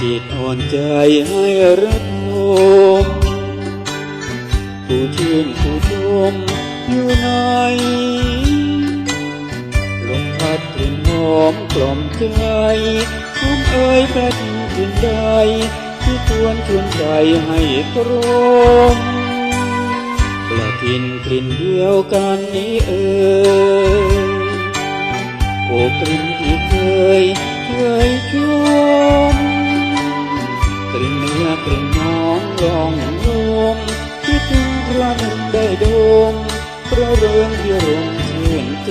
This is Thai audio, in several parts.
จิตอ่อนใจให้รักโมผู้ชื่นผู้ชมอยู่ไหนลมพัดกลิ่นหอมกล่อมใจหอมเอ่ยประทินกลิ่นใดที่ควรชวนใจให้ตรมประทินกลิ่นเดียวกันนี้เอ่ยโอ้กลิ่น ลิ่นเนื้อกลิ่นน้องรองลมคิดถึงพระนึงได้ดมพระเรื่องที่รมชื่นใจ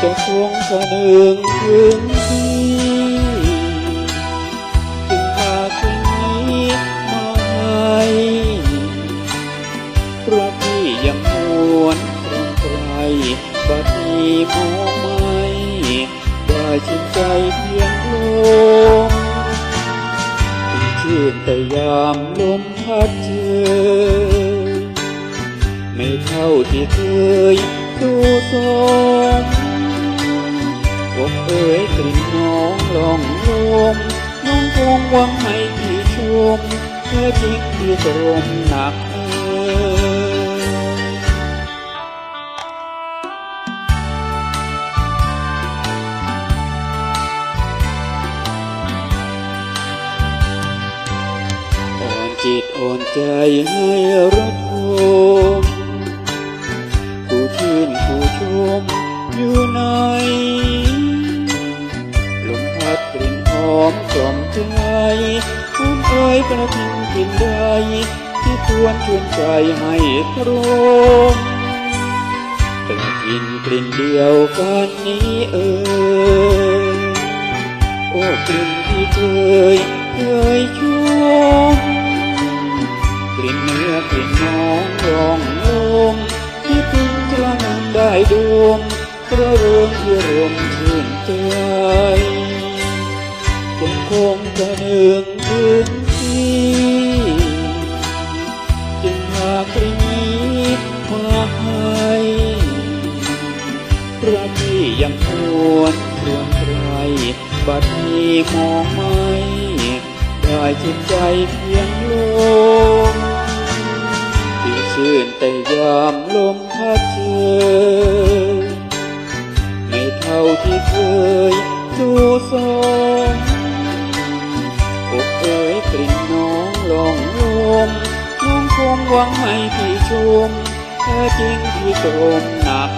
จะคงสะนึงถึงที่จึงพาคืนนี้มาให้เพราะพี่ยังหวนครองไกลบัดนี้มองไม่ได้ชินใจเพียง ชื่นแต่ยามลมพัดเจอไม่เท่าที่เคยดูสมอกเอ๋ยกลิ่นน้องลองลมน้องคงหวังให้พี่ชมแค่จริงที่ตรมหนัก จิตอ่อนใจให้รักโมผู้ชื่นผู้ชมอยู่ไหนลมพัดกลิ่นหอมกล่อมใจหอมเอ่ยประทินกินใดที่ควรชวนใจให้ตรมประทินกลิ่นเดียวกันนี้เอ่ย เนื้อกลิ่นน้องร้องลมที่ถึงกระนั้นได้ดมกระเริงที่รวมชื่นใจจงคงกระเนืองถึงที่จึงหากลิ่นนี้มาให้พระที่ยังหวนครวญไกรบัดนี้มองไม่ได้จิตใจเพียงลม ชื่นแต่ยามลมพัดเชยไม่เท่าที่เคยดูสมอกเอ๋ยกลิ่นน้องลองลมน้องคงหวังให้พี่ชมแท้จริงพี่ตรมหนัก